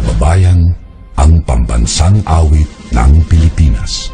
kababayan, ang pambansang awit ng Pilipinas.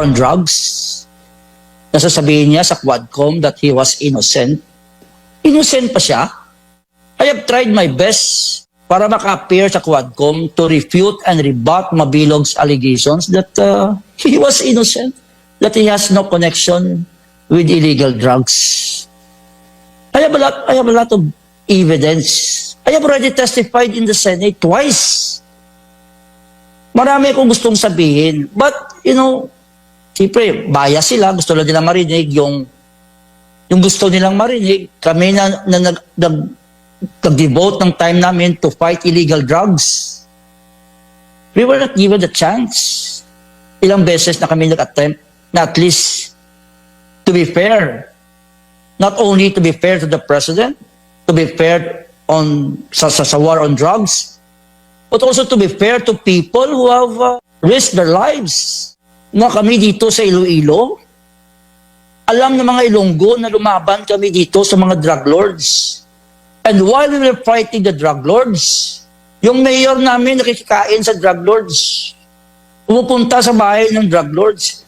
On drugs. Nasasabihin niya sa Quadcom that he was innocent. Innocent pa siya. I have tried my best para maka-appear sa Quadcom to refute and rebut Mabilog's allegations that uh, he was innocent, that he has no connection with illegal drugs. I have a lot, I have a lot of evidence. I have already testified in the Senate twice. Marami akong gustong sabihin. But, you know, siyempre, bias sila. Gusto lang nila marinig yung yung gusto nilang marinig. Kami na, na nag, nag, nag-devote ng time namin to fight illegal drugs. We were not given the chance. Ilang beses na kami nag-attempt na at least to be fair. Not only to be fair to the president, to be fair on sa, sa, sa war on drugs, but also to be fair to people who have uh, risked their lives. Na kami dito sa Iloilo, alam ng mga Ilonggo na lumaban kami dito sa mga drug lords. And while we were fighting the drug lords, yung mayor namin nakikikain sa drug lords. Pumupunta sa bahay ng drug lords.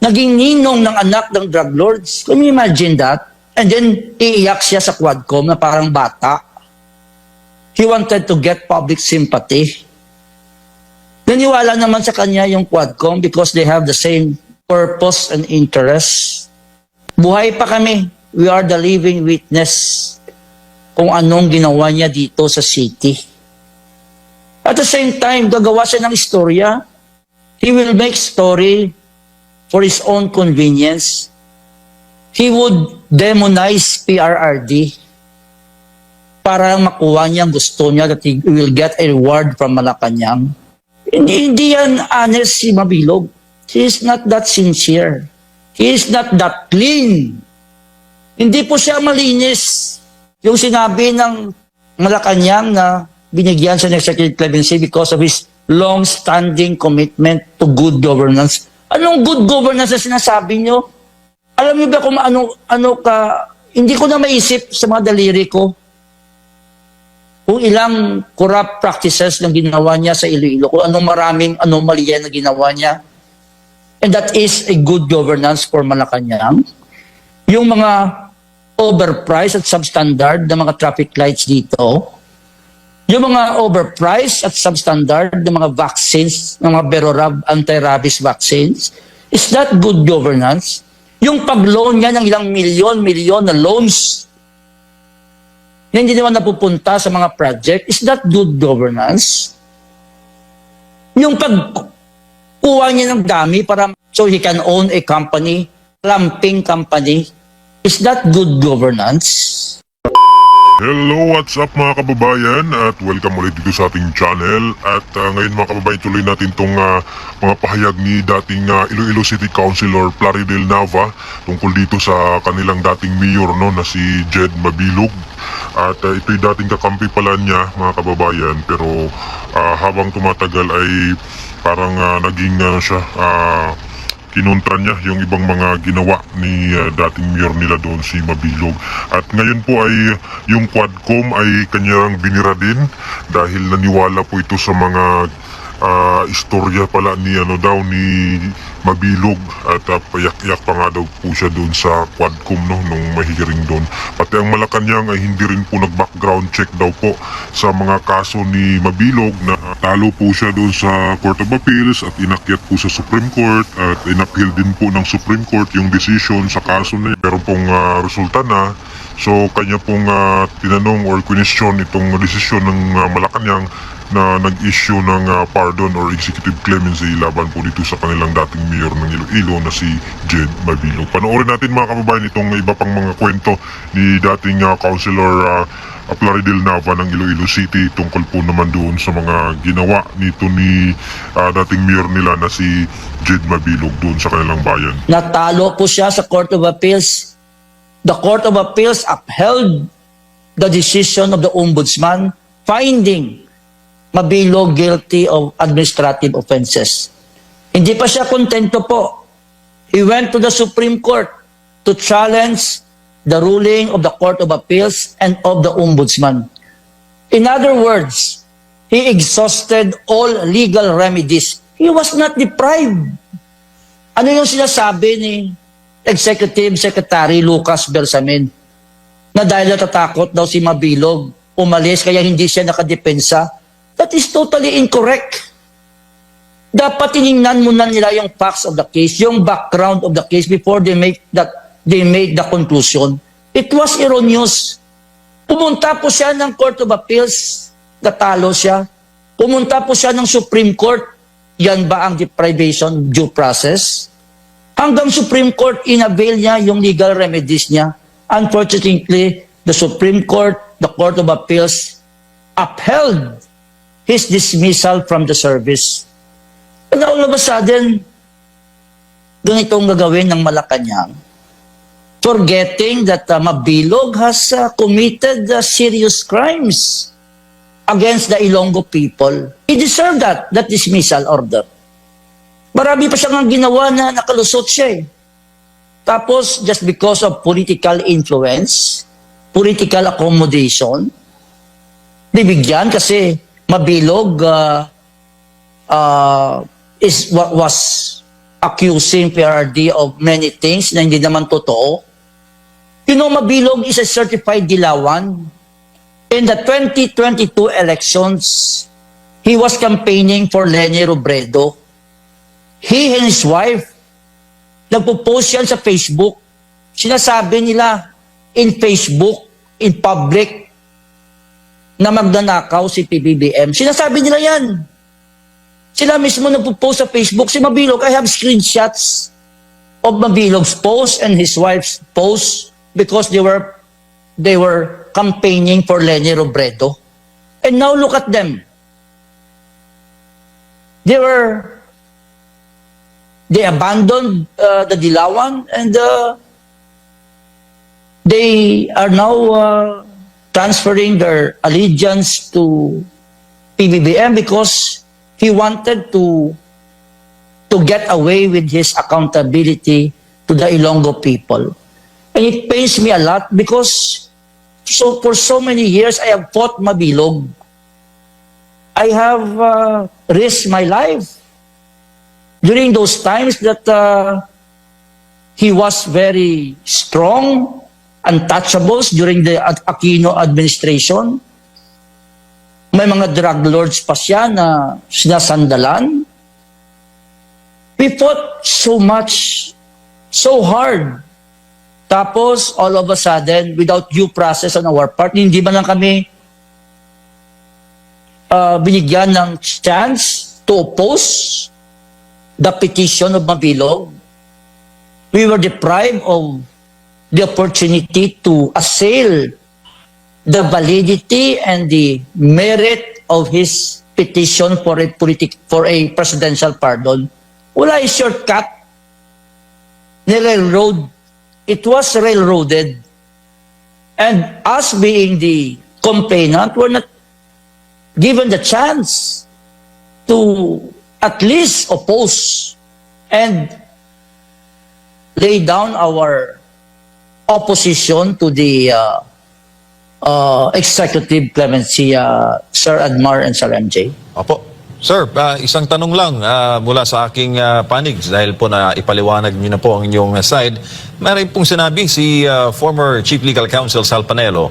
Naging ninong ng anak ng drug lords. Can you imagine that? And then, iiyak siya sa Quadcom na parang bata. He wanted to get public sympathy. Naniwala naman sa kanya yung Quadcom because they have the same purpose and interest. Buhay pa kami. We are the living witness kung anong ginawa niya dito sa city. At the same time, gagawa siya ng istorya. He will make story for his own convenience. He would demonize PRRD para makuha niya gusto niya that he will get a reward from Malacanang. Hindi, hindi yan honest si Mabilog. He is not that sincere. He is not that clean. Hindi po siya malinis. Yung sinabi ng Malacanang na binigyan siya ng executive clemency because of his long-standing commitment to good governance. Anong good governance na sinasabi niyo? Alam niyo ba kung ano, ano ka, hindi ko na maisip sa mga daliri ko kung ilang corrupt practices na ginawa niya sa Iloilo, kung anong maraming anomalya na ginawa niya. And that is a good governance for Malacanang. Yung mga overpriced at substandard na mga traffic lights dito, yung mga overpriced at substandard na mga vaccines, ng mga Berorab anti-rabies vaccines, is that good governance? Yung pag-loan niya ng ilang milyon-milyon na loans na hindi naman napupunta sa mga project, is that good governance? Yung pagkuha niya ng dami para so he can own a company, plumping company, is that good governance? Hello, what's up mga kababayan at welcome ulit dito sa ating channel at uh, ngayon mga kababayan tuloy natin tong uh, mga pahayag ni dating uh, Iloilo City Councilor Plaridel Nava tungkol dito sa kanilang dating mayor no na si Jed Mabilog at uh, ito'y dating kakampi pala niya mga kababayan pero uh, habang tumatagal ay parang uh, naging uh, siya uh, kinontra niya yung ibang mga ginawa ni uh, dating mayor nila doon si Mabilog. At ngayon po ay yung Quadcom ay kanyang binira din dahil naniwala po ito sa mga ah, istorya pala ni ano daw ni Mabilog at ah, payak-iyak pa nga daw po siya doon sa Quadcom no nung mahihiring doon. Pati ang Malacanang ay hindi rin po nag-background check daw po sa mga kaso ni Mabilog na talo po siya doon sa Court of Appeals at inakyat po sa Supreme Court at inappeal din po ng Supreme Court yung decision sa kaso yun. Meron pong ah, resulta na So kanya pong ah, tinanong or question itong desisyon ng ah, Malacanang na nag-issue ng ah, pardon or executive clemency laban po dito sa kanilang dating mayor ng Iloilo na si Jed Mabilog. Panoorin natin mga kababayan itong iba pang mga kwento ni dating ah, Councilor uh, Plaridel Nava ng Iloilo City tungkol po naman doon sa mga ginawa nito ni ah, dating mayor nila na si Jed Mabilog doon sa kanilang bayan. Natalo po siya sa Court of Appeals. The Court of Appeals upheld the decision of the Ombudsman finding Mabilog guilty of administrative offenses. Hindi pa siya kontento po. He went to the Supreme Court to challenge the ruling of the Court of Appeals and of the Ombudsman. In other words, he exhausted all legal remedies. He was not deprived ano yung sinasabi ni Executive Secretary Lucas Bersamin? Na dahil natatakot daw si Mabilog, umalis kaya hindi siya nakadepensa. That is totally incorrect. Dapat tiningnan muna nila yung facts of the case, yung background of the case before they make that they made the conclusion. It was erroneous. Pumunta po siya ng Court of Appeals, natalo siya. Pumunta po siya ng Supreme Court, yan ba ang deprivation due process? Hanggang Supreme Court, inavail niya yung legal remedies niya. Unfortunately, the Supreme Court, the Court of Appeals, upheld his dismissal from the service. And all of a sudden, ganito ang gagawin ng Malacanang. Forgetting that uh, Mabilog has uh, committed uh, serious crimes against the Ilonggo people. He deserved that, that dismissal order. Marami pa siyang ginawa na nakalusot siya eh. Tapos, just because of political influence, political accommodation, bibigyan kasi mabilog uh, uh, is wa- was accusing PRD of many things na hindi naman totoo. You know, Mabilog is a certified dilawan. In the 2022 elections, he was campaigning for Lenny Robredo. He and his wife, nagpo-post yan sa Facebook. Sinasabi nila in Facebook, in public, na magnanakaw si PBBM. Sinasabi nila yan. Sila mismo nagpo-post sa Facebook. Si Mabilog, I have screenshots of Mabilog's post and his wife's post because they were they were campaigning for Lenny Robredo. And now look at them. They were they abandoned uh, the Dilawan and uh, they are now uh, transferring their allegiance to PBBM because he wanted to to get away with his accountability to the Ilonggo people. And it pains me a lot because so for so many years I have fought Mabilog. I have uh, risked my life during those times that uh, he was very strong, untouchables during the Aquino administration. May mga drug lords pa siya na sinasandalan. We fought so much, so hard. Tapos, all of a sudden, without due process on our part, hindi ba lang kami uh, binigyan ng chance to oppose the petition of Mabilog. We were deprived of the opportunity to assail the validity and the merit of his petition for a politic for a presidential pardon. Wala a shortcut. Railroad. It was railroaded. And us being the complainant, were not given the chance to at least oppose and lay down our opposition to the uh, uh, executive clemency, uh, Sir Admar and Sir MJ. Opo. Sir, ah, isang tanong lang ah, mula sa aking ah, panig dahil po na ipaliwanag niyo na po ang inyong ah, side. Meron pong sinabi si ah, former Chief Legal Counsel Sal Panelo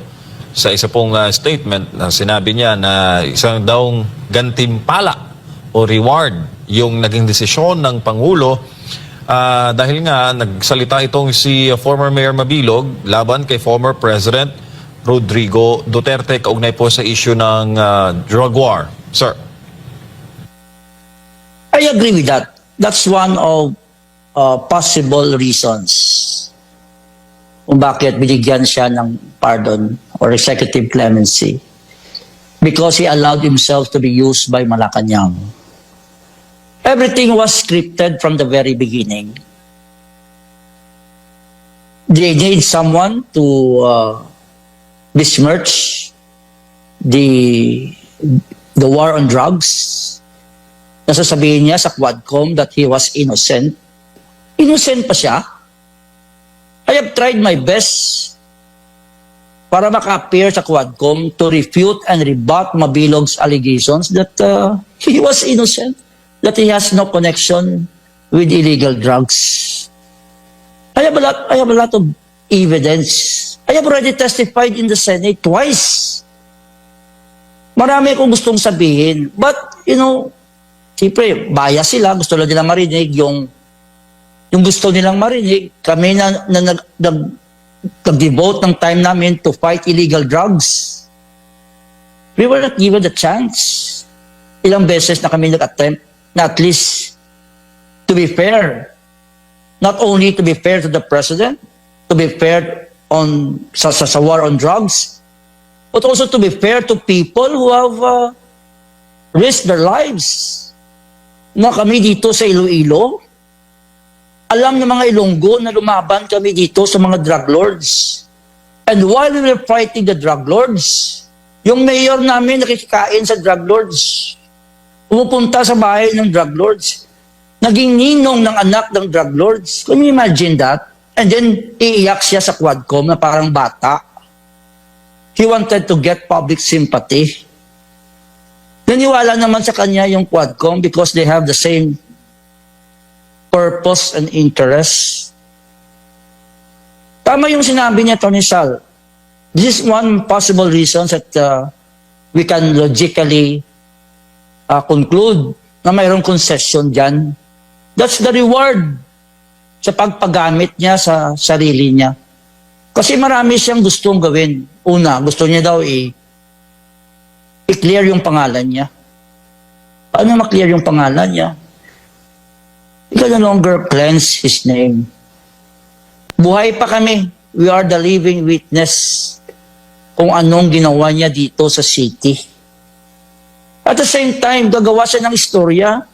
sa isa pong ah, statement na sinabi niya na isang daong gantimpala o reward yung naging desisyon ng Pangulo ah, dahil nga nagsalita itong si ah, former Mayor Mabilog laban kay former President Rodrigo Duterte kaugnay po sa issue ng ah, drug war. Sir. I agree with that. That's one of uh, possible reasons kung bakit binigyan siya ng pardon or executive clemency. Because he allowed himself to be used by Malacanang. Everything was scripted from the very beginning. They need someone to uh, besmirch the the war on drugs nasasabihin niya sa Quadcom that he was innocent. Innocent pa siya. I have tried my best para maka-appear sa Quadcom to refute and rebut Mabilog's allegations that uh, he was innocent, that he has no connection with illegal drugs. I have a lot, I have a lot of evidence. I have already testified in the Senate twice. Marami akong gustong sabihin. But, you know, Siyempre, bias sila, gusto lang nila marinig yung yung gusto nilang marinig. Kami na, na nag, nag, nag-devote ng time namin to fight illegal drugs. We were not given the chance. Ilang beses na kami nag-attempt na at least to be fair. Not only to be fair to the president, to be fair on sa, sa, sa war on drugs, but also to be fair to people who have uh, risked their lives na kami dito sa Iloilo. Alam ng mga Ilonggo na lumaban kami dito sa mga drug lords. And while we were fighting the drug lords, yung mayor namin nakikikain sa drug lords. Pumupunta sa bahay ng drug lords. Naging ninong ng anak ng drug lords. Can you imagine that? And then, iiyak siya sa Quadcom na parang bata. He wanted to get public sympathy. Naniwala naman sa kanya yung Quadcom because they have the same purpose and interest. Tama yung sinabi niya, Tony Sal. This is one possible reason that uh, we can logically uh, conclude na mayroong concession dyan. That's the reward sa pagpagamit niya sa sarili niya. Kasi marami siyang gustong gawin. Una, gusto niya daw i- i-clear yung pangalan niya. Paano ma-clear yung pangalan niya? He can no longer cleanse his name. Buhay pa kami. We are the living witness kung anong ginawa niya dito sa city. At the same time, gagawa siya ng istorya.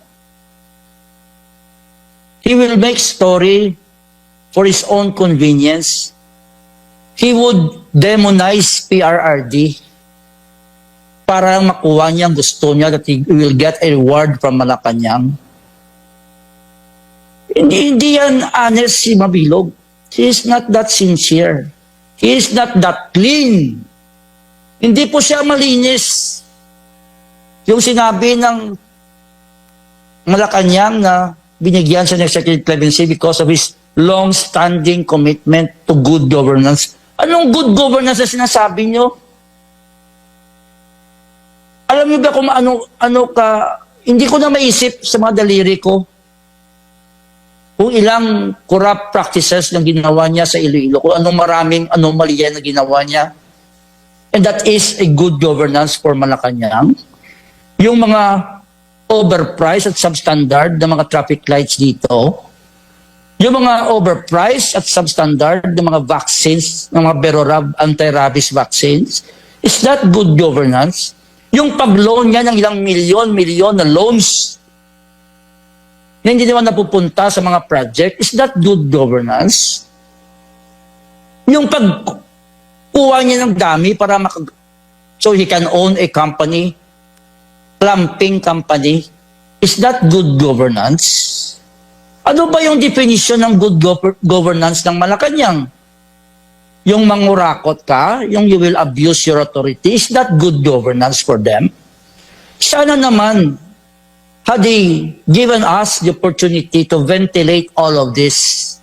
He will make story for his own convenience. He would demonize PRRD para makuha niya ang gusto niya that he will get a reward from Malacanang. Hindi, hindi yan honest si Mabilog. He is not that sincere. He is not that clean. Hindi po siya malinis. Yung sinabi ng Malacanang na binigyan siya ng executive clemency because of his long-standing commitment to good governance. Anong good governance na sinasabi niyo? Alam niyo ba kung ano, ano ka, hindi ko na maisip sa mga daliri ko kung ilang corrupt practices na ginawa niya sa Iloilo, kung anong maraming anomalya na ginawa niya. And that is a good governance for Malacanang. Yung mga overpriced at substandard na mga traffic lights dito, yung mga overpriced at substandard na mga vaccines, ng mga Berorab anti-rabies vaccines, is that good governance? Yung pag-loan niya ng ilang milyon-milyon na loans na hindi naman napupunta sa mga project, is that good governance? Yung pagkuha niya ng dami para makag... So he can own a company, plumbing company, is that good governance? Ano ba yung definition ng good gov- governance ng Malacanang? Yung mangurakot ka, yung you will abuse your authority, is that good governance for them? Sana naman had they given us the opportunity to ventilate all of this,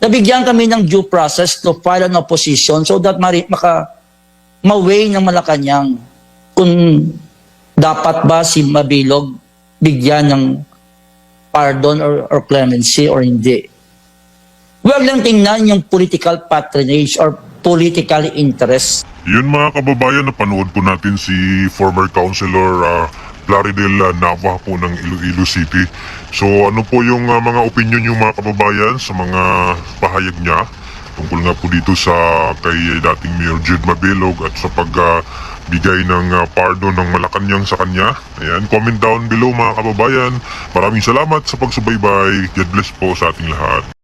nabigyan kami ng due process to file an opposition so that mari, maka maway ng Malacanang kung dapat ba si Mabilog bigyan ng pardon or, or clemency or hindi. Huwag lang tingnan yung political patronage or political interest. Yun mga kababayan, napanood po natin si former Councilor uh, Plaridel uh, Nava po ng Iloilo City. So ano po yung uh, mga opinion yung mga kababayan sa mga pahayag niya tungkol nga po dito sa kay dating Mayor Jude Mabilog at sa pag uh, bigay ng uh, pardon ng Malacanang sa kanya. Ayan, comment down below mga kababayan. Maraming salamat sa pagsubaybay. God bless po sa ating lahat.